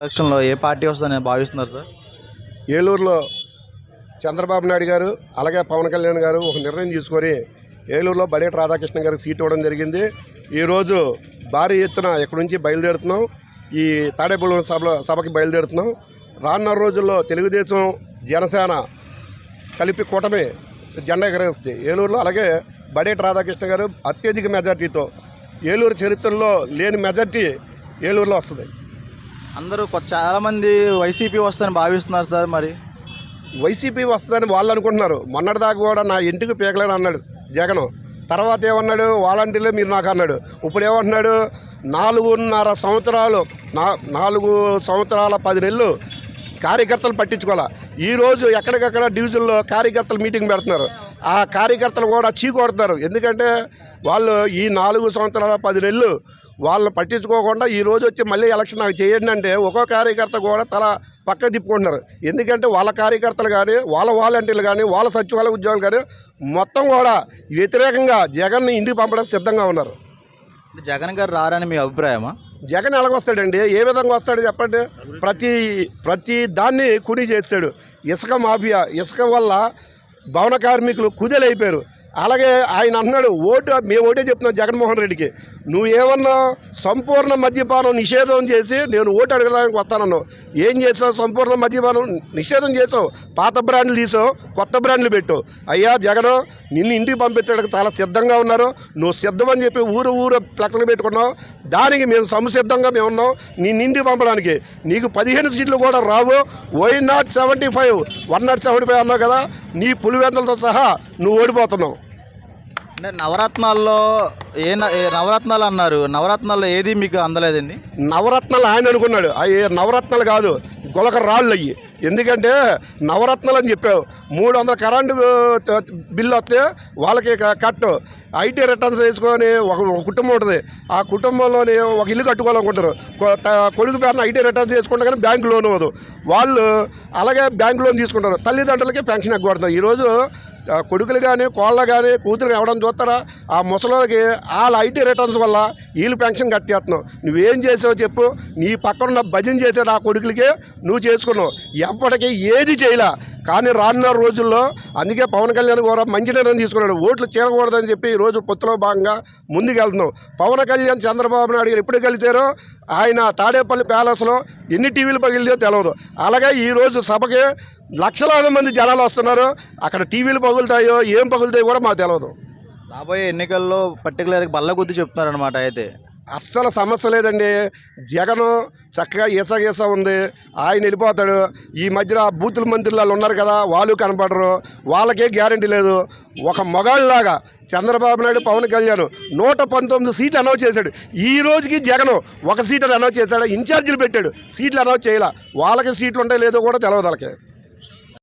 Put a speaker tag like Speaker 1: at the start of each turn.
Speaker 1: ఎలక్షన్లో ఏ పార్టీ వస్తుందని భావిస్తున్నారు సార్?
Speaker 2: ఏలూరులో చంద్రబాబు నాయుడు గారు అలాగే పవన్ కళ్యాణ్ గారు ఒక నిర్ణయం తీసుకొని ఏలూరులో బడేటి రాధాకృష్ణ గారికి సీట్ ఇవ్వడం జరిగింది. ఈరోజు భారీ ఎత్తున ఇక్కడి నుంచి బయలుదేరుతున్నాం. ఈ తాడేపల్లి సభలో సభకి బయలుదేరుతున్నాం. రానున్న రోజుల్లో తెలుగుదేశం జనసేన కలిపి కూటమి జెండా ఎగరేస్తుంది. ఏలూరులో అలాగే బడేటి రాధాకృష్ణ గారు అత్యధిక మెజార్టీతో ఏలూరు చరిత్రలో లేని మెజార్టీ ఏలూరులో వస్తుంది.
Speaker 1: అందరూ చాలామంది వైసీపీ వస్తుందని భావిస్తున్నారు సార్ మరి.
Speaker 2: వైసీపీ వస్తుందని వాళ్ళు అనుకుంటున్నారు. మొన్నటిదాకా కూడా నా ఇంటికి పీకలేని అన్నాడు జగన్. తర్వాత ఏమన్నాడు? వాలంటీర్లే మీరు నాకు అన్నాడు. ఇప్పుడు ఏమంటున్నాడు? నాలుగున్నర సంవత్సరాలు నా నాలుగు సంవత్సరాల పది నెలలు కార్యకర్తలు పట్టించుకోవాలి? ఈరోజు ఎక్కడికక్కడ డివిజన్లో కార్యకర్తలు మీటింగ్ పెడుతున్నారు. ఆ కార్యకర్తలు కూడా చీకొడతారు ఎందుకంటే వాళ్ళు ఈ నాలుగు సంవత్సరాల పది నెలలు వాళ్ళని పట్టించుకోకుండా ఈ రోజు వచ్చి మళ్ళీ ఎలక్షన్ నాకు చేయండి అంటే ఒక్కో కార్యకర్త కూడా తల పక్క తిప్పుకుంటున్నారు. ఎందుకంటే వాళ్ళ కార్యకర్తలు కానీ వాళ్ళ వాలంటీర్లు కానీ వాళ్ళ సచివాలయ ఉద్యోగులు కానీ మొత్తం కూడా వ్యతిరేకంగా జగన్ని ఇంటికి పంపడానికి సిద్ధంగా ఉన్నారు.
Speaker 1: జగన్ గారు రారని మీ అభిప్రాయమా?
Speaker 2: జగన్ ఎలాగొస్తాడండి? ఏ విధంగా వస్తాడు చెప్పండి? ప్రతి ప్రతి దాన్ని కుడి చేస్తాడు. ఇసుక మాఫియా ఇసుక వల్ల భవన కార్మికులు కుదేలైపోయారు. అలాగే ఆయన అంటున్నాడు ఓటు మేము ఓటే చెప్తున్నాం జగన్మోహన్ రెడ్డికి. నువ్వు ఏమన్నా సంపూర్ణ మద్యపానం నిషేధం చేసి నేను ఓటు అడగడానికి వస్తానన్నావు. ఏం చేసావు? సంపూర్ణ మద్యపానం నిషేధం చేసావు. పాత బ్రాండ్లు తీసావు కొత్త బ్రాండ్లు పెట్టావు. అయ్యా జగన్ నిన్ను ఇంటికి పంపించడానికి చాలా సిద్ధంగా ఉన్నారు. నువ్వు సిద్ధమని చెప్పి ఊరు ఊరు ప్లెక్కలు పెట్టుకున్నావు. దానికి మేము సంసిద్ధంగా మేము ఉన్నాం. నిన్ను ఇంటికి పంపడానికి నీకు పదిహేను సీట్లు కూడా రావు. Why not seventy five one not seventy five అన్నావు కదా నీ పులివెందలతో సహా నువ్వు ఓడిపోతున్నావు.
Speaker 1: అంటే నవరత్నాల్లో ఏ నవరత్నాలు అన్నారు? నవరత్నాల్లో ఏది మీకు అందలేదండి?
Speaker 2: నవరత్నాలు ఆయన అనుకున్నాడు. అవి నవరత్నాలు కాదు. గొలక రాళ్ళు అయ్యి ఎందుకంటే నవరత్నాలు అని చెప్పావు. మూడు వందల కరెంటు బిల్లు వస్తే వాళ్ళకి కట్ ఐటీ రిటర్న్స్ వేసుకొని ఒక కుటుంబం ఉంటుంది. ఆ కుటుంబంలోని ఒక ఇల్లు కట్టుకోవాలనుకుంటారు. కొడుకు పేరున ఐటీ రిటర్న్స్ వేసుకుంటే కానీ బ్యాంక్ లోన్ అవ్వదు వాళ్ళు అలాగే బ్యాంక్ లోన్ తీసుకుంటారు. తల్లిదండ్రులకి పెన్షన్ ఎగ్గొడతారు ఈరోజు కొడుకులు కానీ కోళ్ళ కానీ కూతురు ఎవడం చూస్తారా? ఆ ముసలికి వాళ్ళ ఐటీ రిటర్న్స్ వల్ల వీళ్ళు పెన్షన్ కట్టేస్తున్నావు నువ్వేం చేసావు చెప్పు. నీ పక్కనున్న భజన చేసాడు ఆ కొడుకులకి నువ్వు చేసుకున్నావు. ఎప్పటికీ ఏది చేయలే. కానీ రానున్న రోజుల్లో అందుకే పవన్ కళ్యాణ్ కూడా మంచి నిర్ణయం తీసుకున్నాడు. ఓట్లు చేరకూడదని చెప్పి ఈరోజు పొత్తులో భాగంగా ముందుకెళ్తున్నాం. పవన్ కళ్యాణ్ చంద్రబాబు నాయుడు గారు ఎప్పుడు కలిసారో ఆయన తాడేపల్లి ప్యాలెస్లో ఎన్ని టీవీలు పగిలిదో తెలియదు అలాగే ఈరోజు సభకి లక్షలాది మంది జనాలు వస్తున్నారు. అక్కడ టీవీలు పగులుతాయో ఏం పగులుతాయో కూడా మాకు తెలియదు
Speaker 1: రాబోయే ఎన్నికల్లో పర్టికులర్గా బల్ల గుద్ది చెప్తున్నారనమాట అయితే.
Speaker 2: అస్సలు సమస్య లేదండి. జగన్ చక్కగా ఈస గీస ఉంది. ఆయన వెళ్ళిపోతాడు. ఈ మధ్యన బూతుల మంత్రులు ఉన్నారు కదా వాళ్ళు కనపడరు. వాళ్ళకే గ్యారంటీ లేదు. ఒక మొగాళ్ళలాగా చంద్రబాబు నాయుడు పవన్ కళ్యాణ్ నూట పంతొమ్మిది సీట్లు అనౌన్స్ చేశాడు. ఈ రోజుకి జగన్ ఒక సీట్ అనౌన్స్ చేశాడు. ఇన్ఛార్జీలు పెట్టాడు. సీట్లు అనౌన్స్ చేయాల. వాళ్ళకి సీట్లు ఉంటాయి లేదో కూడా తెలియదు వాళ్ళకి.